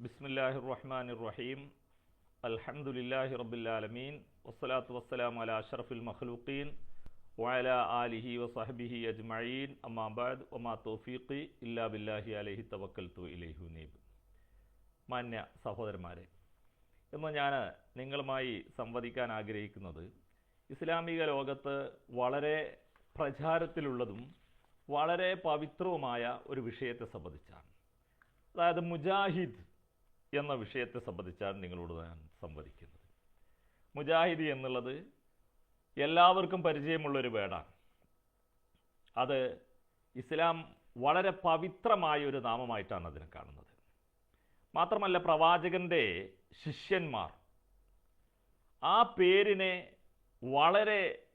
ബിസ്മില്ലാഹി റഹ്മാൻ റഹീം അൽഹംദുലില്ലാഹി റബുല്ലാലമീൻ വസ്സലാത്തു വസ്സലാം അല അഷറഫുൽ മഖ്ലൂഖീൻ വഅല ആലിഹി വസഹബിഹി അജ്മഈൻ. അമ്മാബാദ് ഒമാ തൗഫീഖി ഇല്ലാ ബില്ലാഹി അലഹി തവക്കൽ തു ഇലൈഹി നീബ് മാന്യ സഹോദരന്മാരെ ഇന്ന് ഞാൻ നിങ്ങളുമായി സംവദിക്കാൻ ആഗ്രഹിക്കുന്നത് ഇസ്ലാമിക ലോകത്ത് വളരെ പ്രചാരത്തിലുള്ളതും വളരെ പവിത്രവുമായ ഒരു വിഷയത്തെ സംബന്ധിച്ചാണ്. അതായത് മുജാഹിദ് എന്ന വിഷയത്തെ സംബന്ധിച്ചാണ് നിങ്ങളോട് ഞാൻ സംവദിക്കുന്നത്. മുജാഹിദ് എന്നുള്ളത് എല്ലാവർക്കും പരിചയമുള്ളൊരു വേടാണ്. അത് ഇസ്ലാം വളരെ പവിത്രമായ ഒരു നാമമായിട്ടാണ് അതിനെ കാണുന്നത്. മാത്രമല്ല പ്രവാചകന്റെ ശിഷ്യന്മാർ ആ പേരിനെ വളരെ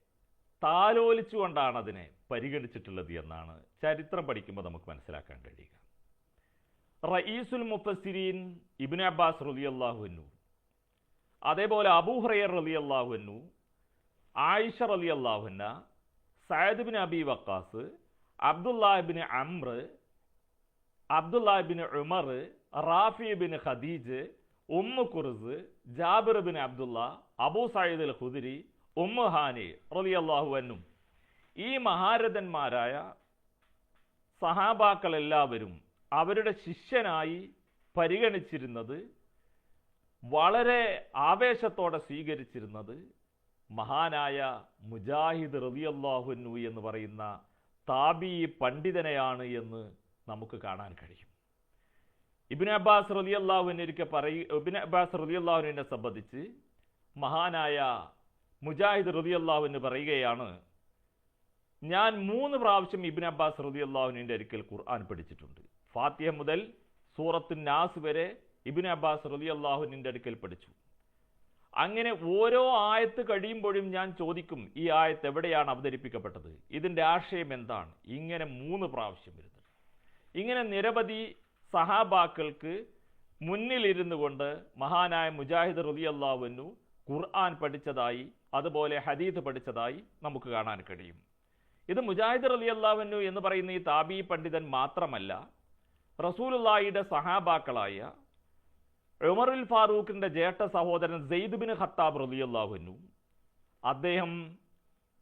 താലോലിച്ചുകൊണ്ടാണ് അതിനെ പരിഗണിച്ചിട്ടുള്ളത് എന്നാണ് ചരിത്രം പഠിക്കുമ്പോൾ നമുക്ക് മനസ്സിലാക്കാൻ കഴിയുക. റയീസുൽ മുഫസിരീൻ ഇബിൻ അബ്ബാസ് റലി അള്ളാഹുനു അതേപോലെ അബൂഹ്റയർ റലി അള്ളാഹുനു ആയിഷ റലി അള്ളാഹുന്ന Syed bin Abi Waqqas Abdullah ibn Amr Abdullah ibn Umar Rafi bin Khadij Umm Kurz Jabir bin Abdullah Abu Saeed al Khudri Umm Hani റലി അള്ളാഹു എന്നും ഈ മഹാരഥന്മാരായ സഹാബാക്കൾ എല്ലാവരും അവരുടെ ശിഷ്യനായി പരിഗണിച്ചിരുന്നത് വളരെ ആവേശത്തോടെ സ്വീകരിച്ചിരുന്നത് മഹാനായ മുജാഹിദ് റബിയല്ലാഹുന്നു എന്ന് പറയുന്ന താബി പണ്ഡിതനെയാണ് എന്ന് നമുക്ക് കാണാൻ കഴിയും. ഇബിൻ അബ്ബാസ് റലി അള്ളാഹുവിനൊരിക്കൽ പറയ ഇബിൻ അബ്ബാസ് റലി അള്ളാഹുവിനെ സംബന്ധിച്ച് മഹാനായ മുജാഹിദ് റലി അള്ളാഹുവിന് പറയുകയാണ് ഞാൻ മൂന്ന് പ്രാവശ്യം ഇബിൻ അബ്ബാസ് റലി അള്ളാഹുവിന്റെ ഒരിക്കൽ ഖുർആൻ പഠിച്ചിട്ടുണ്ട്. ഫാത്തിഹ മുതൽ സൂറത്തു നാസ് വരെ ഇബിൻ അബ്ബാസ് റലി അള്ളാഹുവിന്റെ അടുക്കൽ പഠിച്ചു. അങ്ങനെ ഓരോ ആയത്ത് കഴിയുമ്പോഴും ഞാൻ ചോദിക്കും ഈ ആയത്ത് എവിടെയാണ് അവതരിപ്പിക്കപ്പെട്ടത്? ഇതിന്റെ ആശയം എന്താണ്? ഇങ്ങനെ മൂന്ന് പ്രാവശ്യം വരുന്നത്. ഇങ്ങനെ നിരവധി സഹാബാക്കൾക്ക് മുന്നിലിരുന്നു കൊണ്ട് മഹാനായ മുജാഹിദ് റലി അള്ളാഹുവിനു ഖുർആൻ പഠിച്ചതായി അതുപോലെ ഹദീദ് പഠിച്ചതായി നമുക്ക് കാണാൻ കഴിയും. ഇത് മുജാഹിദ് റലി അള്ളാഹുനു എന്ന് പറയുന്ന ഈ താബി പണ്ഡിതൻ മാത്രമല്ല റസൂലുള്ളാഹിയുടെ സഹാബാക്കളായ ഉമറുൽ ഫാറൂഖിന്റെ ജേട്ട സഹോദരൻ സെയ്ദ് ബിൻ ഖത്താബ് റലി അള്ളാഹുനു അദ്ദേഹം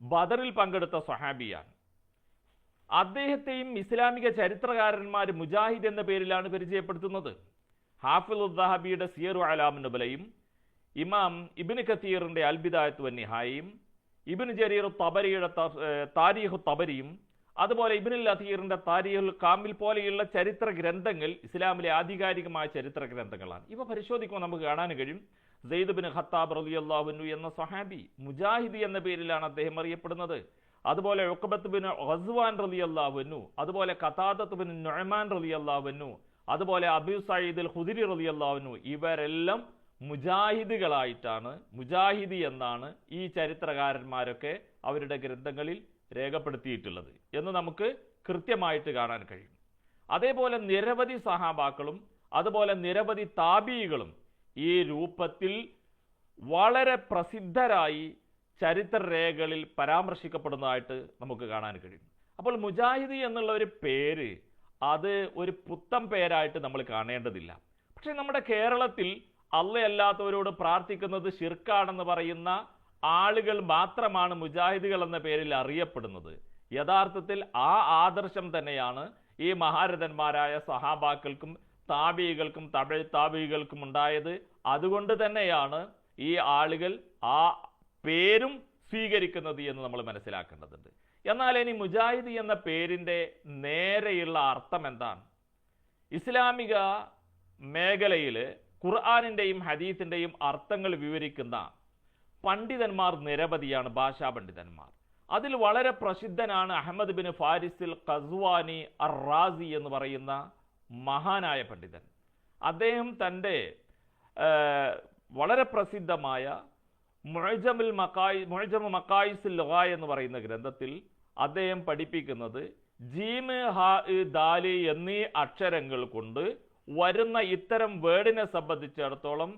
ബദറിൽ പങ്കെടുത്ത സഹാബിയാണ്. അദ്ദേഹത്തെയും ഇസ്ലാമിക ചരിത്രകാരന്മാർ മുജാഹിദ് എന്ന പേരിലാണ് പരിചയപ്പെടുത്തുന്നത്. ഹാഫിൽ ഉദ്ദാഹബിയുടെ സിയറു അലാം നുബലയും ഇമാം ഇബിന് ഖത്തീറിന്റെ അൽബിദായത്ത് വന്നിഹായും ഇബിൻ ജരീർ തബരിയുടെ താരീഖ് തബരിയും അതുപോലെ ഇബിനുൽ അധീറിന്റെ താരിയുൽ കാമിൽ പോലെയുള്ള ചരിത്ര ഗ്രന്ഥങ്ങൾ ഇസ്ലാമിലെ ആധികാരികമായ ചരിത്ര ഗ്രന്ഥങ്ങളാണ്. ഇവ പരിശോധിക്കുമ്പോൾ നമുക്ക് കാണാൻ കഴിയും. സെയ്ദ് ബിൻ ഖത്താബ് അള്ളാഹുനു എന്ന സഹാബി മുജാഹിദ് എന്ന പേരിലാണ് അദ്ദേഹം അറിയപ്പെടുന്നത്. അതുപോലെ ഒക്കബത്ത് ബിൻ ഹസ്വാൻ റലി അള്ളാഹുനു അതുപോലെ കഥാദത്ത് ബിൻ നൊഹമാൻ അള്ളാഹുനു അതുപോലെ അബു സയ്യിദ് അൽ ഹുദിരി അള്ളാഹുനു ഇവരെല്ലാം മുജാഹിദുകളായിട്ടാണ് മുജാഹിദി എന്നാണ് ഈ ചരിത്രകാരന്മാരൊക്കെ അവരുടെ ഗ്രന്ഥങ്ങളിൽ രേഖപ്പെടുത്തിയിട്ടുള്ളത് എന്ന് നമുക്ക് കൃത്യമായിട്ട് കാണാൻ കഴിയും. അതേപോലെ നിരവധി സഹാബാക്കളും അതുപോലെ നിരവധി താബീകളും ഈ രൂപത്തിൽ വളരെ പ്രസിദ്ധരായി ചരിത്ര രേഖകളിൽ പരാമർശിക്കപ്പെടുന്നതായിട്ട് നമുക്ക് കാണാൻ കഴിയും. അപ്പോൾ മുജാഹിദി എന്നുള്ള ഒരു പേര് അത് ഒരു പുത്തം പേരായിട്ട് നമ്മൾ കാണേണ്ടതില്ല. പക്ഷേ നമ്മുടെ കേരളത്തിൽ അല്ലയല്ലാത്തവരോട് പ്രാർത്ഥിക്കുന്നത് ഷിർക്കാണെന്ന് പറയുന്ന ആളുകൾ മാത്രമാണ് മുജാഹിദുകൾ എന്ന പേരിൽ അറിയപ്പെടുന്നത്. യഥാർത്ഥത്തിൽ ആ ആദർശം തന്നെയാണ് ഈ മഹാരഥന്മാരായ സഹാബാക്കൾക്കും താബികൾക്കും തമിഴ് താബികൾക്കും ഉണ്ടായത്. അതുകൊണ്ട് തന്നെയാണ് ഈ ആളുകൾ ആ പേരും സ്വീകരിക്കുന്നത് എന്ന് നമ്മൾ മനസ്സിലാക്കേണ്ടതുണ്ട്. എന്നാൽ ഇനി മുജാഹിദ് എന്ന പേരിന്റെ നേരെയുള്ള അർത്ഥം എന്താണ്? ഇസ്ലാമിക മേഖലയിൽ ഖുർആാനിന്റെയും ഹദീസിന്റെയും അർത്ഥങ്ങൾ വിവരിക്കുന്ന പണ്ഡിതന്മാർ നിരവധിയാണ് ഭാഷാ പണ്ഡിതന്മാർ. അതിൽ വളരെ പ്രസിദ്ധനാണ് അഹമ്മദ് ബിൻ ഫാരിസിൽ ഖസ്വാനി അർ റാസി എന്ന് പറയുന്ന മഹാനായ പണ്ഡിതൻ. അദ്ദേഹം തന്റെ വളരെ പ്രസിദ്ധമായ മുഴജമുൽ മക്കായി മുഴജമു മക്കായിസിൽ ലുഗ എന്ന് പറയുന്ന ഗ്രന്ഥത്തിൽ അദ്ദേഹം പഠിപ്പിക്കുന്നത് ജീമ് ഹ ദാലി എന്നീ അക്ഷരങ്ങൾ കൊണ്ട് വരുന്ന ഇത്തരം വേർഡിനെ സംബന്ധിച്ചിടത്തോളം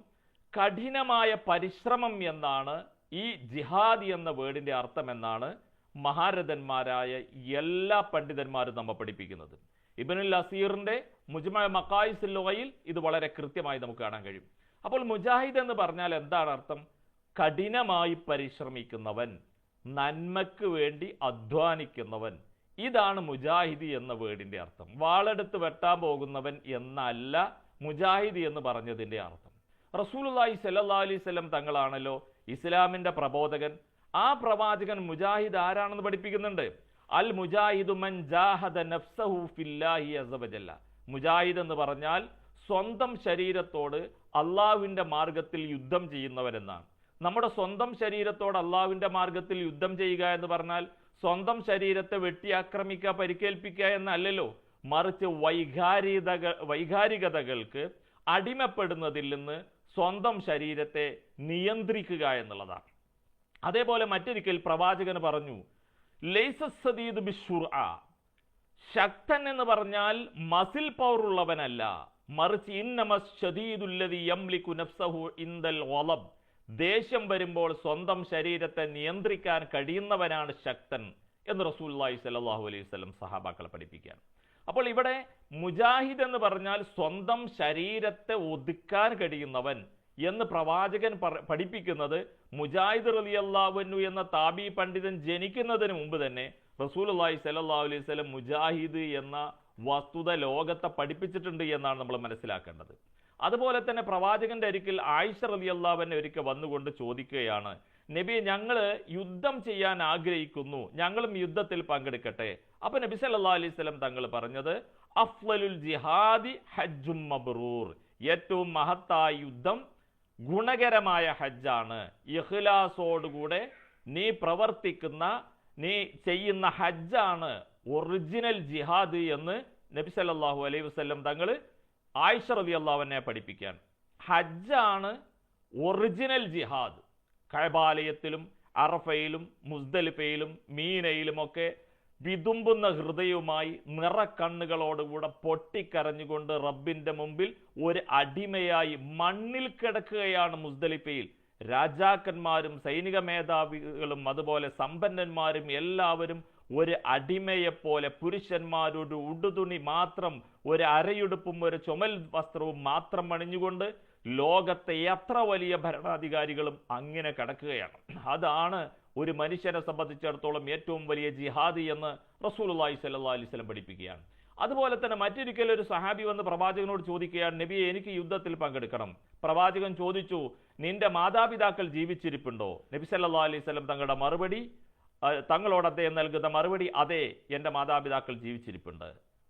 കഠിനമായ പരിശ്രമം എന്നാണ് ഈ ജിഹാദ് എന്ന വേർഡിന്റെ അർത്ഥം എന്നാണ് മഹാരഥന്മാരായ എല്ലാ പണ്ഡിതന്മാരും നമ്മെ പഠിപ്പിക്കുന്നത്. ഇബനുൽ അസീറിന്റെ മുജ്മ മക്കായിസ് ലുഗയിൽ ഇത് വളരെ കൃത്യമായി നമുക്ക് കാണാൻ കഴിയും. അപ്പോൾ മുജാഹിദ് എന്ന് പറഞ്ഞാൽ എന്താണ് അർത്ഥം? കഠിനമായി പരിശ്രമിക്കുന്നവൻ നന്മയ്ക്ക് വേണ്ടി അധ്വാനിക്കുന്നവൻ. ഇതാണ് മുജാഹിദി എന്ന വേർഡിന്റെ അർത്ഥം. വാളെടുത്ത് വെട്ടാൻ പോകുന്നവൻ എന്നല്ല മുജാഹിദി എന്ന് പറഞ്ഞതിന്റെ അർത്ഥം. റസൂലുള്ളാഹി സല്ലല്ലാഹു അലൈഹി വസല്ലം തങ്ങളാണല്ലോ ഇസ്ലാമിന്റെ പ്രബോധകൻ. ആ പ്രവാചകൻ മുജാഹിദ് ആരാണെന്ന് പഠിപ്പിക്കുന്നുണ്ട്? അൽ മുജാഹിദു മൻ ജാഹദ നഫ്സഹു ഫില്ലാഹി അസബജല്ല മുജാഹിദ് എന്ന് പറഞ്ഞാൽ സ്വന്തം ശരീരത്തോട് അള്ളാഹുവിന്റെ മാർഗത്തിൽ യുദ്ധം ചെയ്യുന്നവരെന്നാണ്. നമ്മുടെ സ്വന്തം ശരീരത്തോട് അള്ളാഹുവിന്റെ മാർഗത്തിൽ യുദ്ധം ചെയ്യുക എന്ന് പറഞ്ഞാൽ സ്വന്തം ശരീരത്തെ വെട്ടി ആക്രമിക്കുക പരിക്കേൽപ്പിക്കുക എന്നല്ലല്ലോ. മറിച്ച് വൈകാരികതകൾ വൈകാരികതകൾക്ക് അടിമപ്പെടുന്നതിൽ നിന്ന് സ്വന്തം ശരീരത്തെ നിയന്ത്രിക്കുക എന്നുള്ളതാണ്. അതേപോലെ മറ്റൊരിക്കൽ പ്രവാചകന് പറഞ്ഞു ലൈസസദീദ് ബിഷുർ ആ ശക്തൻ എന്ന് പറഞ്ഞാൽ മസിൽ പവർ ഉള്ളവനല്ല. മറിച്ച് ഒലബ് ദേഷ്യം വരുമ്പോൾ സ്വന്തം ശരീരത്തെ നിയന്ത്രിക്കാൻ കഴിയുന്നവനാണ് ശക്തൻ എന്ന് റസൂല്ലായി സല്ലാഹു അലൈഹി സ്വലം സഹാബാക്കളെ പഠിപ്പിക്കുകയാണ്. അപ്പോൾ ഇവിടെ മുജാഹിദ് എന്ന് പറഞ്ഞാൽ സ്വന്തം ശരീരത്തെ ഒതുക്കാൻ കഴിയുന്നവൻ എന്ന് പ്രവാചകൻ പഠിപ്പിക്കുന്നത് മുജാഹിദ് റലി അള്ളാഹുനു എന്ന താബി പണ്ഡിതൻ ജനിക്കുന്നതിന് മുമ്പ് തന്നെ റസൂലുള്ളാഹി സ്വല്ലല്ലാഹു അലൈഹി സ്വലം മുജാഹിദ് എന്ന വസ്തുത ലോകത്തെ പഠിപ്പിച്ചിട്ടുണ്ട് എന്നാണ് നമ്മൾ മനസ്സിലാക്കേണ്ടത്. അതുപോലെ തന്നെ പ്രവാചകന്റെ അരിക്കിൽ ആയിഷ റലി അള്ളാഹുവിനെ ഒരിക്കൽ വന്നുകൊണ്ട് ചോദിക്കുകയാണ് നബി ഞങ്ങൾ യുദ്ധം ചെയ്യാൻ ആഗ്രഹിക്കുന്നു. ഞങ്ങളും യുദ്ധത്തിൽ പങ്കെടുക്കട്ടെ. അപ്പൊ നബി സല്ലല്ലാഹു അലൈഹി സ്വലം തങ്ങൾ പറഞ്ഞത് അഫ്ലലുൽ ജിഹാദി ഹജ്ജും മബ്രൂർ ഏറ്റവും മഹത്തായ യുദ്ധം ഗുണകരമായ ഹജ്ജാണ്. ഇഹ്ലാസോടുകൂടെ നീ പ്രവർത്തിക്കുന്ന നീ ചെയ്യുന്ന ഹജ്ജാണ് ഒറിജിനൽ ജിഹാദ് എന്ന് നബി സല്ലാഹു അലൈഹി വസല്ലം തങ്ങൾ ആയിഷ റബി അള്ളാഹുവിനെ പഠിപ്പിക്കാൻ ഹജ്ജാണ് ഒറിജിനൽ ജിഹാദ്. കൈബാലയത്തിലും അറഫയിലും മുസ്ദലിഫയിലും മീനയിലുമൊക്കെ വിതുമ്പുന്ന ഹൃദയവുമായി നിറക്കണ്ണുകളോടുകൂടെ പൊട്ടിക്കരഞ്ഞുകൊണ്ട് റബ്ബിന്റെ മുമ്പിൽ ഒരു അടിമയായി മണ്ണിൽ കിടക്കുകയാണ് മുസ്ദലിഫയിൽ. രാജാക്കന്മാരും സൈനിക മേധാവികളും അതുപോലെ സമ്പന്നന്മാരും എല്ലാവരും ഒരു അടിമയെപ്പോലെ പുരുഷന്മാരൊരു ഉടുതുണി മാത്രം ഒരു അരയുടുപ്പും ഒരു ചുമൽ വസ്ത്രവും മാത്രം അണിഞ്ഞുകൊണ്ട് ലോകത്തെ എത്ര വലിയ ഭരണാധികാരികളും അങ്ങനെ കിടക്കുകയാണ്. അതാണ് ഒരു മനുഷ്യനെ സംബന്ധിച്ചിടത്തോളം ഏറ്റവും വലിയ ജിഹാദി എന്ന് റസൂലുള്ളാഹി സ്വല്ലല്ലാഹി അലൈഹി വസല്ലം പഠിപ്പിക്കുകയാണ്. അതുപോലെ തന്നെ മറ്റൊരിക്കൽ ഒരു സഹാബി വന്ന് പ്രവാചകനോട് ചോദിക്കുകയാണ് നബിയെ എനിക്ക് യുദ്ധത്തിൽ പങ്കെടുക്കണം. പ്രവാചകൻ ചോദിച്ചു നിന്റെ മാതാപിതാക്കൾ ജീവിച്ചിരിപ്പുണ്ടോ? നബി സല്ലല്ലാഹു അലൈഹി വസല്ലം തങ്ങളുടെ മറുപടി തങ്ങളോട് അദ്ദേഹം നൽകുന്ന മറുപടി അതെ എന്റെ മാതാപിതാക്കൾ ജീവിച്ചിരിപ്പുണ്ട്.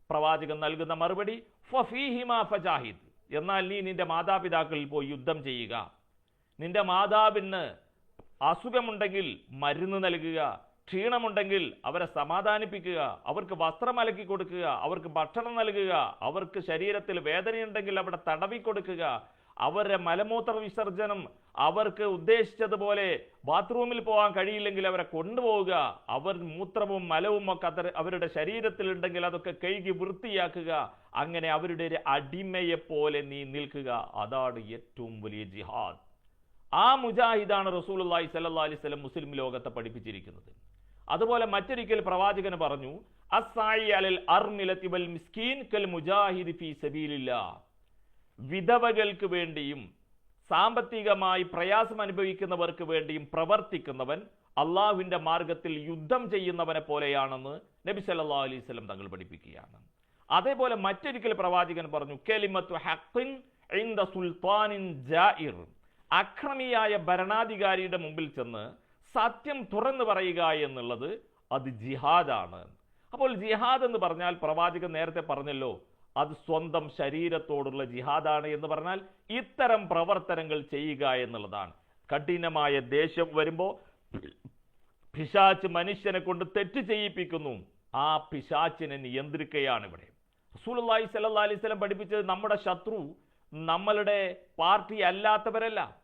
പ്രവാചകൻ നൽകുന്ന മറുപടി ഫഫീഹിമ ഫജാഹിദ്. എന്നാൽ നീ നിന്റെ മാതാപിതാക്കളിൽ പോയി യുദ്ധം ചെയ്യുക. നിന്റെ മാതാവിന് അസുഖമുണ്ടെങ്കിൽ മരുന്ന് നൽകുക ക്ഷീണമുണ്ടെങ്കിൽ അവരെ സമാധാനിപ്പിക്കുക അവർക്ക് വസ്ത്രം അലക്കി കൊടുക്കുക അവർക്ക് ഭക്ഷണം നൽകുക അവർക്ക് ശരീരത്തിൽ വേദനയുണ്ടെങ്കിൽ അവിടെ തടവി കൊടുക്കുക അവരുടെ മലമൂത്ര വിസർജനം അവർക്ക് ഉദ്ദേശിച്ചതുപോലെ ബാത്റൂമിൽ പോകാൻ കഴിയില്ലെങ്കിൽ അവരെ കൊണ്ടുപോവുക അവർ മൂത്രവും മലവും ഒക്കെ അവരുടെ ശരീരത്തിലുണ്ടെങ്കിൽ അതൊക്കെ കഴുകി വൃത്തിയാക്കുക അങ്ങനെ അവരുടെ ഒരു അടിമയെ പോലെ നീ നിൽക്കുക. അതാണ് ഏറ്റവും വലിയ ജിഹാദ്. ആ മുജാഹിദാണ് റസൂലുള്ളാഹി സ്വല്ലല്ലാഹി അലൈഹി വസല്ലം മുസ്ലിം ലോകത്തെ പഠിപ്പിച്ചിരിക്കുന്നത്. അതുപോലെ മറ്റൊരിക്കൽ പ്രവാചകന് പറഞ്ഞു വിധവകൾക്ക് വേണ്ടിയും സാമ്പത്തികമായി പ്രയാസം അനുഭവിക്കുന്നവർക്ക് വേണ്ടിയും പ്രവർത്തിക്കുന്നവൻ അള്ളാഹുവിന്റെ മാർഗത്തിൽ യുദ്ധം ചെയ്യുന്നവനെ പോലെയാണെന്ന് നബി സല്ലാ അലൈഹി വസല്ലം തങ്ങൾ പഠിപ്പിക്കുകയാണ്. അതേപോലെ മറ്റൊരിക്കൽ പ്രവാചകൻ പറഞ്ഞു കെലിമത്ത് സുൽത്താനിൻ ജായിർ അക്രമിയായ ഭരണാധികാരിയുടെ മുമ്പിൽ ചെന്ന് സത്യം തുറന്നു പറയുക എന്നുള്ളത് അത് ജിഹാദാണ്. അപ്പോൾ ജിഹാദ് എന്ന് പറഞ്ഞാൽ പ്രവാചകൻ നേരത്തെ പറഞ്ഞല്ലോ അത് സ്വന്തം ശരീരത്തോടുള്ള ജിഹാദാണ് എന്ന് പറഞ്ഞാൽ ഇത്തരം പ്രവർത്തനങ്ങൾ ചെയ്യുക എന്നുള്ളതാണ്. കഠിനമായ ദേഷ്യം വരുമ്പോൾ പിശാച്ച് മനുഷ്യനെ കൊണ്ട് തെറ്റ് ചെയ്യിപ്പിക്കുന്നു. ആ പിശാച്ചിനെ നിയന്ത്രിക്കുകയാണ് ഇവിടെ. റസൂലുള്ളാഹി സ്വല്ലല്ലാഹി അലൈഹി വസല്ലം പഠിപ്പിച്ചത് നമ്മുടെ ശത്രു നമ്മളുടെ പാർട്ടി അല്ലാത്തവരല്ല.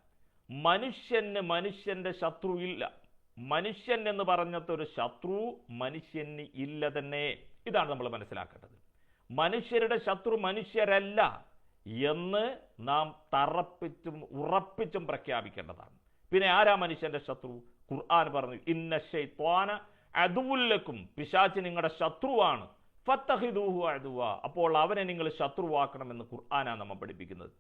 മനുഷ്യന് മനുഷ്യന്റെ ശത്രു ഇല്ല. മനുഷ്യൻ എന്ന് പറഞ്ഞത്തൊരു ശത്രു മനുഷ്യന് ഇല്ല തന്നെ. ഇതാണ് നമ്മൾ മനസ്സിലാക്കേണ്ടത്. മനുഷ്യരുടെ ശത്രു മനുഷ്യരല്ല എന്ന് നാം തറപ്പിച്ചും ഉറപ്പിച്ചും പ്രഖ്യാപിക്കേണ്ടതാണ്. പിന്നെ ആരാ മനുഷ്യന്റെ ശത്രു? ഖുർആൻ പറഞ്ഞു ഇന്ന ശൈത്വാന അതുവുല്ലക്കും പിശാച്ച് നിങ്ങളുടെ ശത്രുവാണ്. ഫത്തഹിദൂഹു അതുവ അപ്പോൾ അവനെ നിങ്ങൾ ശത്രുവാക്കണമെന്ന് ഖുർആനാണ് നമ്മൾ പഠിപ്പിക്കുന്നത്.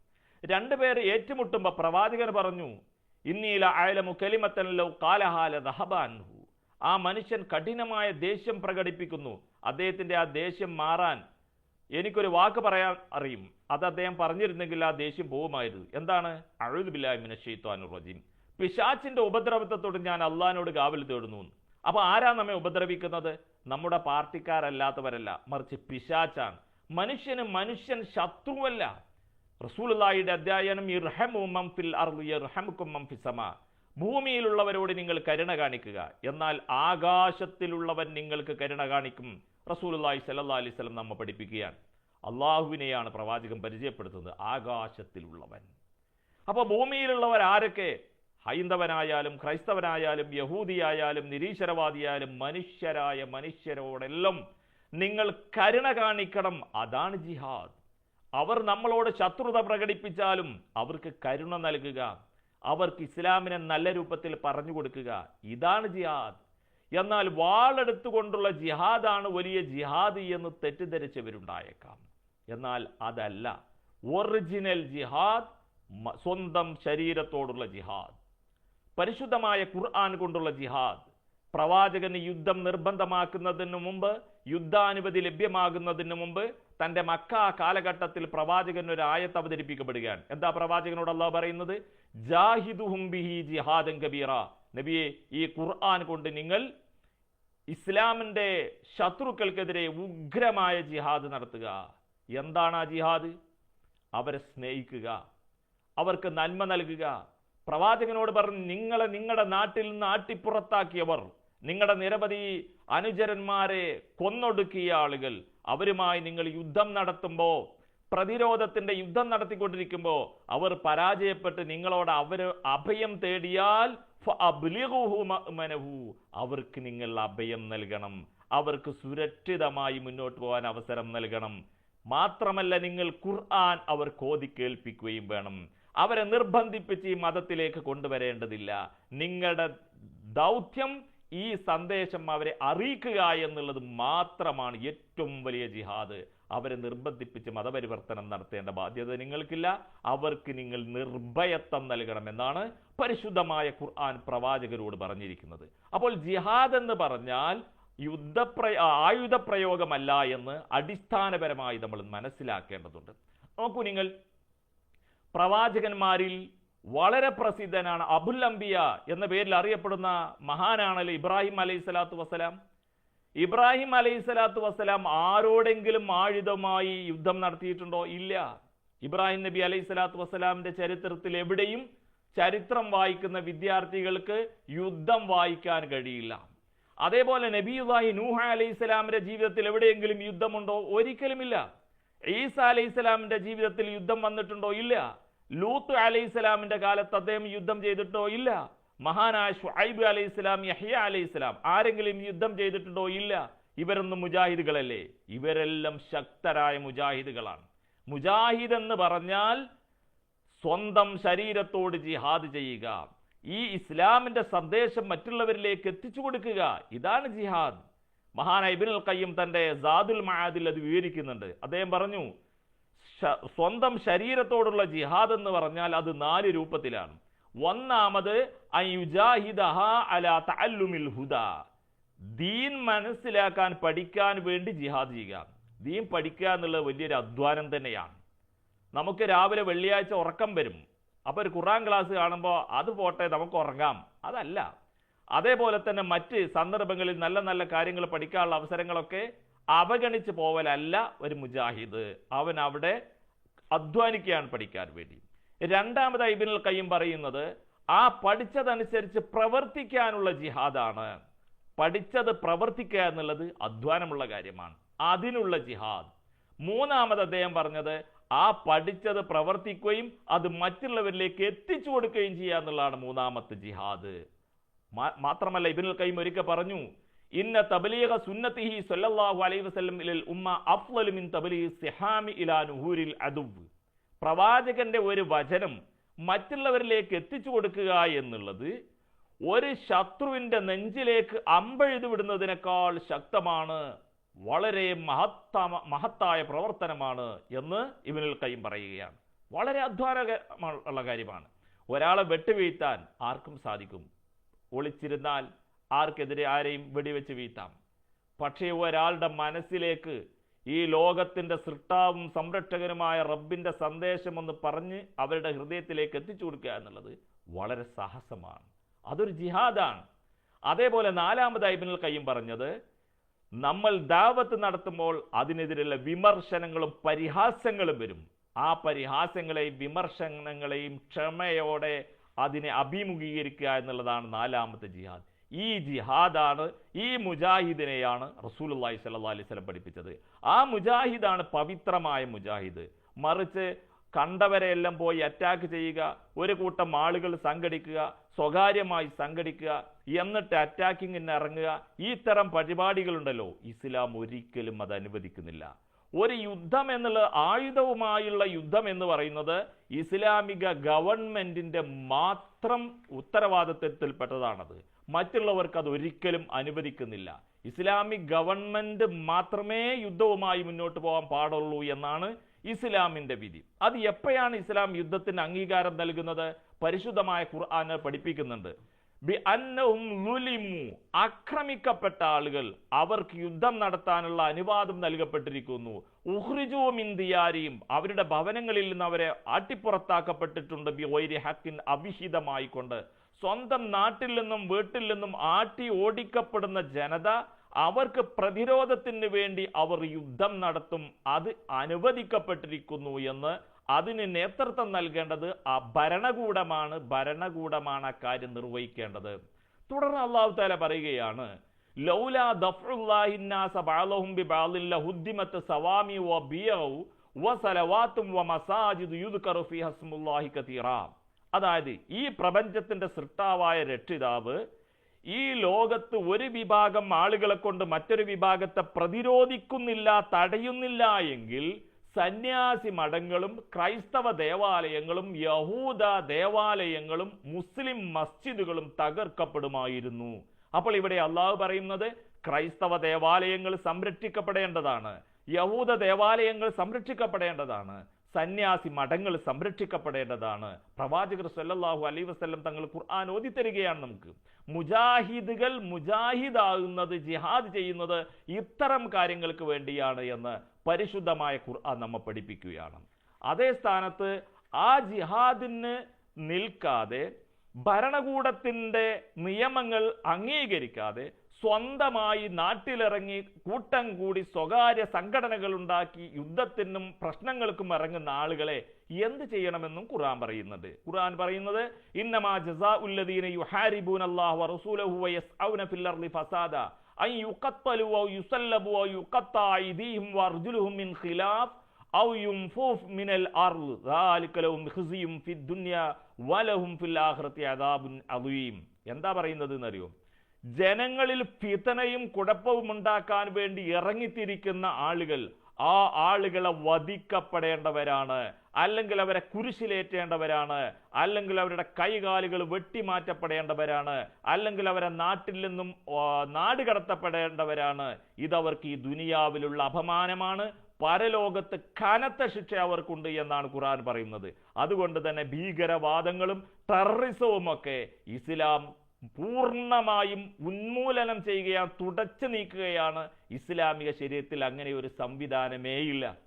രണ്ടുപേർ ഏറ്റുമുട്ടുമ്പോൾ പ്രവാചകൻ പറഞ്ഞു ഇന്നീല അയലമു കലിമത്തനല്ലോ കാലഹാല ദഹബാൻഹു ആ മനുഷ്യൻ കഠിനമായ ദേഷ്യം പ്രകടിപ്പിക്കുന്നു. അദ്ദേഹത്തിന്റെ ആ ദേഷ്യം മാറാൻ എനിക്കൊരു വാക്ക് പറയാൻ അറിയും. അത് അദ്ദേഹം പറഞ്ഞിരുന്നെങ്കിൽ ആ ദേഷ്യം പോകുമായിരുന്നു. എന്താണ്? അഴുതുബില്ലാമിന ഷെയ്ത്വാനു റജീം. പിശാച്ചിന്റെ ഉപദ്രവത്വത്തോട് ഞാൻ അള്ളഹാനോട് കാവൽ തേടുന്നു. അപ്പോൾ ആരാ നമ്മെ ഉപദ്രവിക്കുന്നത്? നമ്മുടെ പാർട്ടിക്കാരല്ലാത്തവരല്ല. മറിച്ച് പിശാച്ചാണ്. മനുഷ്യന് മനുഷ്യൻ ശത്രുവല്ല. റസൂലുള്ളാഹിയുടെ അധ്യായനം ഇർഹമു മം ഫിൽ അർഹമുക്കും യർഹമുക്കും മം ഭൂമിയിലുള്ളവരോട് നിങ്ങൾ കരുണ കാണിക്കുക. എന്നാൽ ആകാശത്തിലുള്ളവൻ നിങ്ങൾക്ക് കരുണ കാണിക്കും. റസൂലുള്ളാഹി സ്വല്ലല്ലാഹി അലൈഹി വസല്ലം നമ്മെ പഠിപ്പിക്കുകയാണ്. അള്ളാഹുവിനെയാണ് പ്രവാചകൻ പരിചയപ്പെടുത്തുന്നത് ആകാശത്തിലുള്ളവൻ. അപ്പോൾ ഭൂമിയിലുള്ളവർ ആരൊക്കെ? ഹൈന്ദവനായാലും ക്രൈസ്തവനായാലും യഹൂദിയായാലും നിരീശ്വരവാദിയായാലും മനുഷ്യരായ മനുഷ്യരോടെല്ലാം നിങ്ങൾ കരുണ കാണിക്കണം. അതാണ് ജിഹാദ്. അവർ നമ്മളോട് ശത്രുത പ്രകടിപ്പിച്ചാലും അവർക്ക് കരുണ നൽകുക. അവർക്ക് ഇസ്ലാമിനെ നല്ല രൂപത്തിൽ പറഞ്ഞു കൊടുക്കുക. ഇതാണ് ജിഹാദ്. എന്നാൽ വാളെടുത്തുകൊണ്ടുള്ള ജിഹാദാണ് വലിയ ജിഹാദ് എന്ന് തെറ്റിദ്ധരിച്ചവരുണ്ടായേക്കാം. എന്നാൽ അതല്ല. ഒറിജിനൽ ജിഹാദ് സ്വന്തം ശരീരത്തോടുള്ള ജിഹാദ്. പരിശുദ്ധമായ ഖുർആൻ കൊണ്ടുള്ള ജിഹാദ്. പ്രവാചകന് യുദ്ധം നിർബന്ധമാക്കുന്നതിന് മുമ്പ് യുദ്ധാനുമതി ലഭ്യമാകുന്നതിന് മുമ്പ് തന്റെ മക്ക കാലഘട്ടത്തിൽ പ്രവാചകൻ ഒരു ആയത്ത് അവതരിപ്പിക്കപ്പെടുകയാണ്. എന്താ പ്രവാചകനോട് അള്ളാഹ് പറയുന്നത്? ജിഹാദൻ കബീറ. നബിയെ ഈ ഖുർആൻ കൊണ്ട് നിങ്ങൾ ഇസ്ലാമിന്റെ ശത്രുക്കൾക്കെതിരെ ഉഗ്രമായ ജിഹാദ് നടത്തുക. എന്താണ് ആ ജിഹാദ്? അവരെ സ്നേഹിക്കുക. അവർക്ക് നന്മ നൽകുക. പ്രവാചകനോട് പറഞ്ഞു നിങ്ങളെ നിങ്ങളുടെ നാട്ടിൽ നിന്ന് ആട്ടിപ്പുറത്താക്കിയവർ നിങ്ങളുടെ നിരവധി അനുചരന്മാരെ കൊന്നൊടുക്കിയ ആളുകൾ അവരുമായി നിങ്ങൾ യുദ്ധം നടത്തുമ്പോൾ പ്രതിരോധത്തിന്റെ യുദ്ധം നടത്തിക്കൊണ്ടിരിക്കുമ്പോൾ അവർ പരാജയപ്പെട്ട് നിങ്ങളോട് അവർ അഭയം തേടിയാൽ. അവർക്ക് നിങ്ങൾ അഭയം നൽകണം. അവർക്ക് സുരക്ഷിതമായി മുന്നോട്ട് പോകാൻ അവസരം നൽകണം. മാത്രമല്ല നിങ്ങൾ ഖുർആൻ അവർ കോതി കേൾപ്പിക്കുകയും വേണം. അവരെ നിർബന്ധിപ്പിച്ച് ഈ മതത്തിലേക്ക് കൊണ്ടുവരേണ്ടതില്ല. നിങ്ങളുടെ ദൗത്യം ഈ സന്ദേശം അവരെ അറിയിക്കുക എന്നുള്ളത് മാത്രമാണ് ഏറ്റവും വലിയ ജിഹാദ്. അവരെ നിർബന്ധിപ്പിച്ച് മതപരിവർത്തനം നടത്തേണ്ട ബാധ്യത നിങ്ങൾക്കില്ല. അവർക്ക് നിങ്ങൾ നിർഭയത്വം നൽകണമെന്നാണ് പരിശുദ്ധമായ ഖുർആൻ പ്രവാചകരോട് പറഞ്ഞിരിക്കുന്നത്. അപ്പോൾ ജിഹാദ് എന്ന് പറഞ്ഞാൽ യുദ്ധപ്രയ ആയുധപ്രയോഗമല്ല എന്ന് അടിസ്ഥാനപരമായി നമ്മൾ മനസ്സിലാക്കേണ്ടതുണ്ട്. നോക്കൂ നിങ്ങൾ പ്രവാചകന്മാരിൽ വളരെ പ്രസിദ്ധനാണ് അബുൽ അംബിയ എന്ന പേരിൽ അറിയപ്പെടുന്ന മഹാനാണല്ലോ ഇബ്രാഹിം അലൈഹി സ്വലാത്തു വസ്സലാം. ഇബ്രാഹിം അലൈഹി സ്വലാത്തു വസ്സലാം ആരോടെങ്കിലും ആയുധമായി യുദ്ധം നടത്തിയിട്ടുണ്ടോ? ഇല്ല. ഇബ്രാഹിം നബി അലൈഹി സ്വലാത്തു വസ്സലാമിന്റെ ചരിത്രത്തിൽ എവിടെയും ചരിത്രം വായിക്കുന്ന വിദ്യാർത്ഥികൾക്ക് യുദ്ധം വായിക്കാൻ കഴിയില്ല. അതേപോലെ നബിയുല്ലാഹി നൂഹ അലൈഹി സ്വലാമിന്റെ ജീവിതത്തിൽ എവിടെയെങ്കിലും യുദ്ധമുണ്ടോ? ഒരിക്കലുമില്ല. ഈസ അലൈഹി സ്വലാമിന്റെ ജീവിതത്തിൽ യുദ്ധം വന്നിട്ടുണ്ടോ? ഇല്ല. ലൂത്ത് അലൈഹി സ്വലാമിന്റെ കാലത്ത് അദ്ദേഹം യുദ്ധം ചെയ്തിട്ടോ ഇല്ല? മഹാനായ ഷുഹൈബ് അലൈഹി സ്വലാം യഹിയ അലൈഹി സ്വലാം ആരെങ്കിലും യുദ്ധം ചെയ്തിട്ടുണ്ടോ ഇല്ല? ഇവരൊന്നും മുജാഹിദുകളല്ലേ? ഇവരെല്ലാം ശക്തരായ മുജാഹിദുകളാണ്. മുജാഹിദ് എന്ന് പറഞ്ഞാൽ സ്വന്തം ശരീരത്തോട് ജിഹാദ് ചെയ്യുക ഈ ഇസ്ലാമിന്റെ സന്ദേശം മറ്റുള്ളവരിലേക്ക് എത്തിച്ചു കൊടുക്കുക ഇതാണ് ജിഹാദ്. മഹാനായ ഇബ്നുൽ കയ്യം തന്റെ സാദുൽ മഹാദിൽ അത് വിവരിക്കുന്നുണ്ട്. അദ്ദേഹം പറഞ്ഞു സ്വന്തം ശരീരത്തോടുള്ള ജിഹാദ് എന്ന് പറഞ്ഞാൽ അത് നാല് രൂപത്തിലാണ്. ഒന്നാമത് ദീൻ മനസ്സിലാക്കാൻ പഠിക്കാൻ വേണ്ടി ജിഹാദ് ചെയ്യുക. ദീൻ പഠിക്കുക എന്നുള്ളത് വലിയൊരു അധ്വാനം തന്നെയാണ്. നമുക്ക് രാവിലെ വെള്ളിയാഴ്ച ഉറക്കം വരും. അപ്പോൾ ഒരു ഖുറാൻ ക്ലാസ് കാണുമ്പോൾ അത് പോട്ടെ നമുക്ക് ഉറങ്ങാം. അതല്ല. അതേപോലെ തന്നെ മറ്റ് സന്ദർഭങ്ങളിൽ നല്ല നല്ല കാര്യങ്ങൾ പഠിക്കാനുള്ള അവസരങ്ങളൊക്കെ അവഗണിച്ച് പോവലല്ല ഒരു മുജാഹിദ്. അവൻ അവിടെ അധ്വാനിക്കുകയാണ് പഠിക്കാൻ വേണ്ടി. രണ്ടാമത് ഇബിനുൽ കയ്യും പറയുന്നത് ആ പഠിച്ചതനുസരിച്ച് പ്രവർത്തിക്കാനുള്ള ജിഹാദാണ്. പഠിച്ചത് പ്രവർത്തിക്കുക എന്നുള്ളത് അധ്വാനമുള്ള കാര്യമാണ്. അതിനുള്ള ജിഹാദ്. മൂന്നാമത് അദ്ദേഹം പറഞ്ഞത് ആ പഠിച്ചത് പ്രവർത്തിക്കുകയും അത് മറ്റുള്ളവരിലേക്ക് എത്തിച്ചു കൊടുക്കുകയും ചെയ്യുക എന്നുള്ളതാണ് മൂന്നാമത്തെ ജിഹാദ്. മാത്രമല്ല ഇബിനുൽ കയ്യും ഒരിക്കൽ പറഞ്ഞു ഇന്ന തബലീഗ സുന്നത്തിഹി സല്ലല്ലാഹു അലൈഹി വസല്ലം ഇലൽ ഉമ്മ അഫ്ളലു മിൻ സിഹാമി ഇലാ നുഹൂരിൽ അദുവ്. പ്രവാചകന്റെ ഒരു വചനം മറ്റുള്ളവരിലേക്ക് എത്തിച്ചു കൊടുക്കുക എന്നുള്ളത് ഒരു ശത്രുവിന്റെ നെഞ്ചിലേക്ക് അമ്പെഴുതി വിടുന്നതിനേക്കാൾ ശക്തമാണ് വളരെ മഹത്ത മഹത്തായ പ്രവർത്തനമാണ് എന്ന് ഇവനിൽ കൈ പറയുകയാണ്. വളരെ അധ്വാനമുള്ള കാര്യമാണ്. ഒരാളെ വെട്ടുവീഴ്ത്താൻ ആർക്കും സാധിക്കും. ഒളിച്ചിരുന്നാൽ ആർക്കെതിരെ ആരെയും വെടിവെച്ച് വീഴ്ത്താം. പക്ഷേ ഒരാളുടെ മനസ്സിലേക്ക് ഈ ലോകത്തിന്റെ സൃഷ്ടാവും സംരക്ഷകനുമായ റബ്ബിന്റെ സന്ദേശമെന്ന് പറഞ്ഞ് അവരുടെ ഹൃദയത്തിലേക്ക് എത്തിച്ചു കൊടുക്കുക എന്നുള്ളത് വളരെ സാഹസമാണ്. അതൊരു ജിഹാദാണ്. അതേപോലെ നാലാമതായി ഇബ്നുൽ കയ്യും പറഞ്ഞത് നമ്മൾ ദാവത്ത് നടത്തുമ്പോൾ അതിനെതിരെയുള്ള വിമർശനങ്ങളും പരിഹാസങ്ങളും വരും. ആ പരിഹാസങ്ങളെയും വിമർശനങ്ങളെയും ക്ഷമയോടെ അതിനെ അഭിമുഖീകരിക്കുക എന്നുള്ളതാണ് നാലാമത്തെ ജിഹാദ്. ഈ ജിഹാദാണ് ഈ മുജാഹിദിനെയാണ് റസൂലുള്ളാഹി സ്വല്ലല്ലാഹി അലൈഹി സ്വലം പഠിപ്പിച്ചത്. ആ മുജാഹിദാണ് പവിത്രമായ മുജാഹിദ്. മറിച്ച് കണ്ടവരെയെല്ലാം പോയി അറ്റാക്ക് ചെയ്യുക ഒരു കൂട്ടം ആളുകൾ സംഘടിക്കുക സ്വകാര്യമായി സംഘടിക്കുക എന്നിട്ട് അറ്റാക്കിങ്ങിന് ഇറങ്ങുക. ഈ തരം പരിപാടികളുണ്ടല്ലോ. ഇസ്ലാം ഒരിക്കലും അത് അനുവദിക്കുന്നില്ല. ഒരു യുദ്ധം എന്നുള്ള ആയുധവുമായുള്ള യുദ്ധം എന്ന് പറയുന്നത് ഇസ്ലാമിക ഗവൺമെന്റിന്റെ മാത്രം ഉത്തരവാദിത്വത്തിൽപ്പെട്ടതാണത്. മറ്റുള്ളവർക്ക് അത് ഒരിക്കലും അനുവദിക്കുന്നില്ല. ഇസ്ലാമിക് ഗവൺമെന്റ് മാത്രമേ യുദ്ധവുമായി മുന്നോട്ട് പോകാൻ പാടുള്ളൂ എന്നാണ് ഇസ്ലാമിന്റെ വിധി. അത് എപ്പോഴാണ് ഇസ്ലാം യുദ്ധത്തിന് അംഗീകാരം നൽകുന്നത്? പരിശുദ്ധമായ ഖുർആൻ പഠിപ്പിക്കുന്നുണ്ട്. ബി ആക്രമിക്കപ്പെട്ട ആളുകൾ അവർക്ക് യുദ്ധം നടത്താനുള്ള അനുവാദം നൽകപ്പെട്ടിരിക്കുന്നു. ഉഹ്രിജുവും മിന്തിയാരിയും അവരുടെ ഭവനങ്ങളിൽ നിന്ന് അവരെ ആട്ടിപ്പുറത്താക്കപ്പെട്ടിട്ടുണ്ട്. ബി വൈരി ഹക്കിൻ അവിഹിതമായി കൊണ്ട് സ്വന്തം നാട്ടിൽ നിന്നും വീട്ടിൽ നിന്നും ആട്ടി ഓടിക്കപ്പെടുന്ന ജനത അവർക്ക് പ്രതിരോധത്തിന് വേണ്ടി അവർ യുദ്ധം നടത്തും. അത് അനുവദിക്കപ്പെട്ടിരിക്കുന്നു എന്ന് അതിന് നേതൃത്വം നൽകേണ്ടത് ആ ഭരണകൂടമാണ്. ഭരണകൂടമാണ് അക്കാര്യം നിർവഹിക്കേണ്ടത്. തുടർന്ന് അള്ളാഹു താല പറയുകയാണ് ലൗലാ സവാമി അതായത് ഈ പ്രപഞ്ചത്തിന്റെ സൃഷ്ടാവായ രക്ഷിതാവ് ഈ ലോകത്ത് ഒരു വിഭാഗം ആളുകളെ കൊണ്ട് മറ്റൊരു വിഭാഗത്തെ പ്രതിരോധിക്കുന്നില്ല തടയുന്നില്ല എങ്കിൽ സന്യാസി മഠങ്ങളും ക്രൈസ്തവ ദേവാലയങ്ങളും യഹൂദ ദേവാലയങ്ങളും മുസ്ലിം മസ്ജിദുകളും തകർക്കപ്പെടുമായിരുന്നു. അപ്പോൾ ഇവിടെ അള്ളാഹു പറയുന്നത് ക്രൈസ്തവ ദേവാലയങ്ങൾ സംരക്ഷിക്കപ്പെടേണ്ടതാണ് യഹൂദ ദേവാലയങ്ങൾ സംരക്ഷിക്കപ്പെടേണ്ടതാണ്. സന്യാസി മഠങ്ങൾ സംരക്ഷിക്കപ്പെടേണ്ടതാണ്. പ്രവാചകർ സല്ലല്ലാഹു അലൈഹി വസല്ലം തങ്ങൾ ഖുർആൻ ഓതിത്തരികയാണ് നമുക്ക്. മുജാഹിദുകൾ മുജാഹിദാകുന്നത് ജിഹാദ് ചെയ്യുന്നത് ഇത്തരം കാര്യങ്ങൾക്ക് വേണ്ടിയാണ് എന്ന് പരിശുദ്ധമായ ഖുർആൻ നമ്മെ പഠിപ്പിക്കുകയാണ്. അതേ സ്ഥാനത്ത് ആ ജിഹാദിന് നിൽക്കാതെ ഭരണകൂടത്തിന്റെ നിയമങ്ങൾ അംഗീകരിക്കാതെ സ്വന്തമായി നാട്ടിലിറങ്ങി കൂട്ടം കൂടി സ്വകാര്യ സംഘടനകൾ ഉണ്ടാക്കി യുദ്ധത്തിനും പ്രശ്നങ്ങൾക്കും ഇറങ്ങുന്ന ആളുകളെ എന്ത് ചെയ്യണമെന്നും ഖുർആൻ പറയുന്നുണ്ട്. ഖുർആൻ പറയുന്നത് ഇന്നമാ ജസാ ഉല്ലദീന യുഹാരിബൂൻ അല്ലാഹു റസൂലഹു വയസ്ഔന ഫിൽ അർളി ഫസാദ. അൻ യുഖത്തലു വ യുസല്ലബു വ യുഖത്ത വ വർജുലുഹും മിൻ ഖിലാഫ് ഔ യുംഫൂഫ് മിനൽ അർൾ ദാലിക ലഹും ഖിസിയും ഫിദ് ദുനിയ വലഹും ഫിൽ ആഖിറതി അദാബുൻ അദീം. എന്താ പറയുന്നത് എന്നറിയോ? ജനങ്ങളിൽ ഫിതനയും കുഴപ്പവും ഉണ്ടാക്കാൻ വേണ്ടി ഇറങ്ങിത്തിരിക്കുന്ന ആളുകൾ ആ ആളുകളെ വധിക്കപ്പെടേണ്ടവരാണ്. അല്ലെങ്കിൽ അവരെ കുരിശിലേറ്റേണ്ടവരാണ്. അല്ലെങ്കിൽ അവരുടെ കൈകാലുകൾ വെട്ടിമാറ്റപ്പെടേണ്ടവരാണ്. അല്ലെങ്കിൽ അവരെ നാട്ടിൽ നിന്നും നാട് കടത്തപ്പെടേണ്ടവരാണ്. ഇതവർക്ക് ഈ ദുനിയാവിലുള്ള അപമാനമാണ്. പരലോകത്ത് കനത്ത ശിക്ഷ അവർക്കുണ്ട് എന്നാണ് ഖുർആൻ പറയുന്നത്. അതുകൊണ്ട് തന്നെ ഭീകരവാദങ്ങളും ടെററിസവും ഒക്കെ ഇസ്ലാം പൂർണമായും ഉന്മൂലനം ചെയ്യുകയാണ് തുടച്ചു നീക്കുകയാണ് ഇസ്ലാമിക ശരീരത്തിൽ അങ്ങനെ ഒരു സംവിധാനമേയില്ല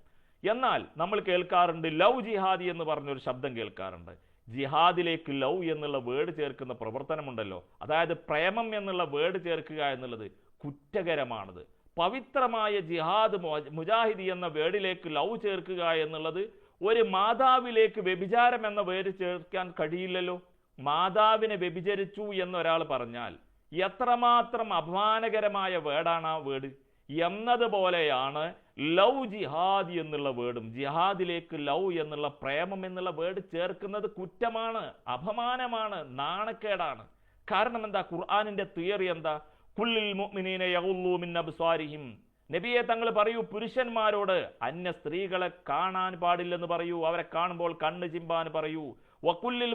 എന്നാൽ നമ്മൾ കേൾക്കാറുണ്ട് ലവ് ജിഹാദി എന്ന് പറഞ്ഞൊരു ശബ്ദം കേൾക്കാറുണ്ട്. ജിഹാദിലേക്ക് ലവ് എന്നുള്ള വേർഡ് ചേർക്കുന്ന പ്രവർത്തനമുണ്ടല്ലോ. അതായത് പ്രേമം എന്നുള്ള വേർഡ് ചേർക്കുക എന്നുള്ളത് കുറ്റകരമാണത്. പവിത്രമായ ജിഹാദ് മുജാഹിദി എന്ന വേർഡിലേക്ക് ലവ് ചേർക്കുക എന്നുള്ളത് ഒരു മാതാവിലേക്ക് വ്യഭിചാരം എന്ന വേർഡ് ചേർക്കാൻ കഴിയില്ലല്ലോ. മാതാവിനെ വ്യഭിചരിച്ചു എന്നൊരാൾ പറഞ്ഞാൽ എത്രമാത്രം അപമാനകരമായ വേർഡാണ് ആ വേർഡ്? എന്നതുപോലെയാണ് ലവ് ജിഹാദ് എന്നുള്ള വേർഡും. ജിഹാദിലേക്ക് ലവ് എന്നുള്ള പ്രേമം എന്നുള്ള വേർഡ് ചേർക്കുന്നത് കുറ്റമാണ് അപമാനമാണ് നാണക്കേടാണ്. കാരണം എന്താ? ഖുർആാനിന്റെ തിയറി എന്താ? കുല്ലിൽ മുഅ്മിനീന യഗുല്ലൂ മിൻ അബ്സാരിഹിം. നബിയെ തങ്ങൾ പറയൂ പുരുഷന്മാരോട് അന്യ സ്ത്രീകളെ കാണാൻ പാടില്ലെന്ന് പറയൂ അവരെ കാണുമ്പോൾ കണ്ണ് ചിമ്പാൻ പറയൂ വക്കുല്ലിൽ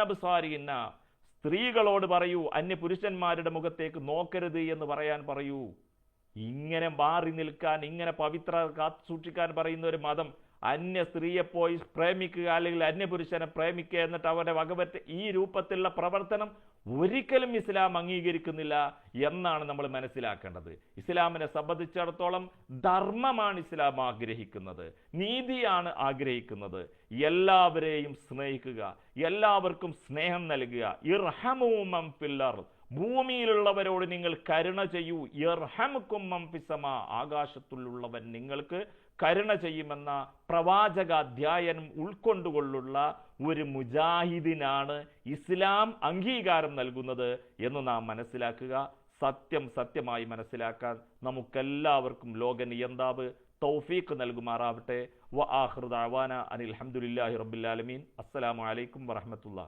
അബ്സാരിഹിന്ന. സ്ത്രീകളോട് പറയൂ അന്യ പുരുഷന്മാരുടെ മുഖത്തേക്ക് നോക്കരുത് എന്ന് പറയാൻ പറയൂ. ഇങ്ങനെ മാറി നിൽക്കാൻ ഇങ്ങനെ പവിത്ര കാത്തു സൂക്ഷിക്കാൻ പറയുന്ന ഒരു മതം അന്യ സ്ത്രീയെ പോയി പ്രേമിക്കുക അല്ലെങ്കിൽ അന്യപുരുഷനെ പ്രേമിക്കുക എന്നിട്ട് അവരെ വകപറ്റ ഈ രൂപത്തിലുള്ള പ്രവർത്തനം ഒരിക്കലും ഇസ്ലാം അംഗീകരിക്കുന്നില്ല എന്നാണ് നമ്മൾ മനസ്സിലാക്കേണ്ടത്. ഇസ്ലാമിനെ സംബന്ധിച്ചിടത്തോളം ധർമ്മമാണ് ഇസ്ലാം ആഗ്രഹിക്കുന്നത്. നീതിയാണ് ആഗ്രഹിക്കുന്നത്. എല്ലാവരെയും സ്നേഹിക്കുക എല്ലാവർക്കും സ്നേഹം നൽകുക. ഇർഹമൂമം പില്ലർ ഭൂമിയിലുള്ളവരോട് നിങ്ങൾ കരുണ ചെയ്യൂ. ഇർഹമുക്കും മംഫിസമ ആകാശത്തിലുള്ളവൻ നിങ്ങൾക്ക് കരുണ ചെയ്യുമെന്ന പ്രവാചകാധ്യായനം ഉൾക്കൊണ്ടുകൊള്ളുള്ള ഒരു മുജാഹിദിനാണ് ഇസ്ലാം അംഗീകാരം നൽകുന്നത് എന്ന് നാം മനസ്സിലാക്കുക. സത്യം സത്യമായി മനസ്സിലാക്കാൻ നമുക്കെല്ലാവർക്കും ലോക നിയന്താവ് തൗഫീഖ് നൽകുമാറാവട്ടെ. വ ആഹൃദാവാന അനിൽ അഹമ്മദില്ലാഹി റബ്ബുലാലമീൻ അസ്സലാമു അലൈക്കും വറഹമത്തുള്ള